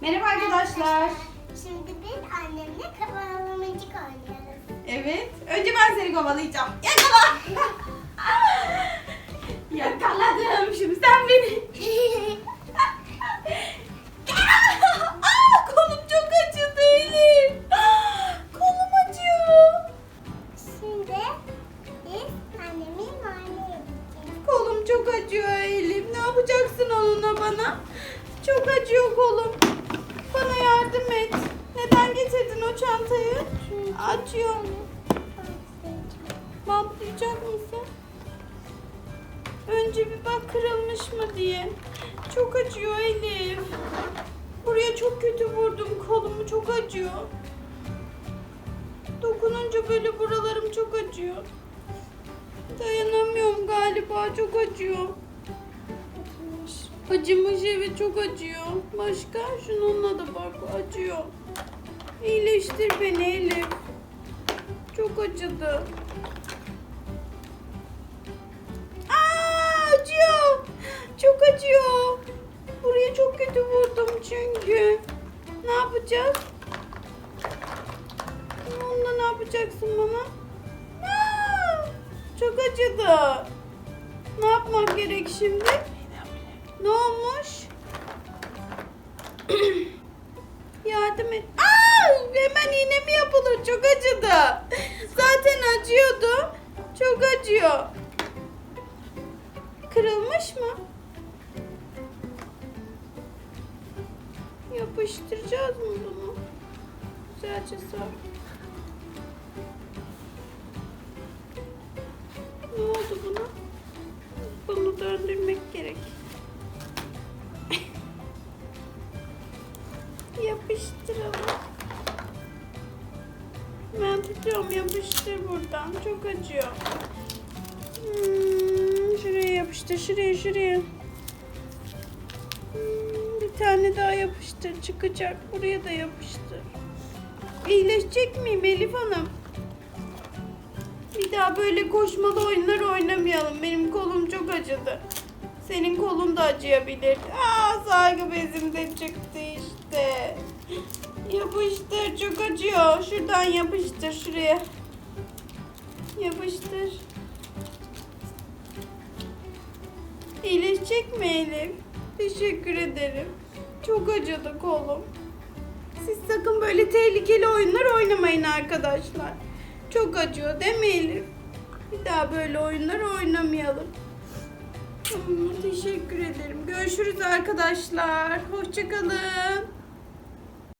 Merhaba arkadaşlar. Şimdi biz annemle kafalamacık oynuyoruz. Evet. Önce ben seni kovalayacağım. Yakala. Yakaladım. Şimdi sen beni. Aa, kolum çok acıdı Elif. Kolum acıyor. Şimdi biz annemi muayene edeceğiz. Kolum çok acıyor Elif. Ne yapacaksın onunla bana? Çok acıyor kolum. Bana yardım et. Neden getirdin o çantayı? Acıyor. Bantlayacak mısın? Önce bir bak kırılmış mı diye. Çok acıyor Elif. Buraya çok kötü vurdum. Kolumu çok acıyor. Dokununca böyle buralarım çok acıyor. Dayanamıyorum galiba. Çok acıyor. Acımış evet çok acıyor. Başka? Şununla da bak acıyor. İyileştir beni Elif. Çok acıdı. Aa, acıyor. Çok acıyor. Buraya çok kötü vurdum çünkü. Ne yapacağız? Onunla ne yapacaksın bana? Aa, çok acıdı. Ne yapmak gerek şimdi? Ne olmuş? Yardım et. Aa, yapılır? Çok acıdı. Zaten acıyordu. Çok acıyor. Kırılmış mı? Yapıştıracağız mı bunu? Güzelce sar. Ne oldu buna? Bunu döndürmek gerek. Yapıştıralım. Ben tutuyorum yapıştır buradan. Çok acıyor. Hmm, şuraya yapıştır. Şuraya şuraya. Hmm, bir tane daha yapıştır. Çıkacak. Buraya da yapıştır. İyileşecek miyim Elif Hanım? Bir daha böyle koşmalı oyunlar oynamayalım. Benim kolum çok acıdı. Senin kolun da acıyabilir. Aa sargı bezim de çıktı işte. Yapıştır çok acıyor. Şuradan yapıştır şuraya. Yapıştır. İyileşecek mi Elif? Teşekkür ederim. Çok acıdı kolum. Siz sakın böyle tehlikeli oyunlar oynamayın arkadaşlar. Çok acıyor değil Elif? Bir daha böyle oyunlar oynamayalım. Teşekkür ederim. Görüşürüz arkadaşlar. Hoşçakalın.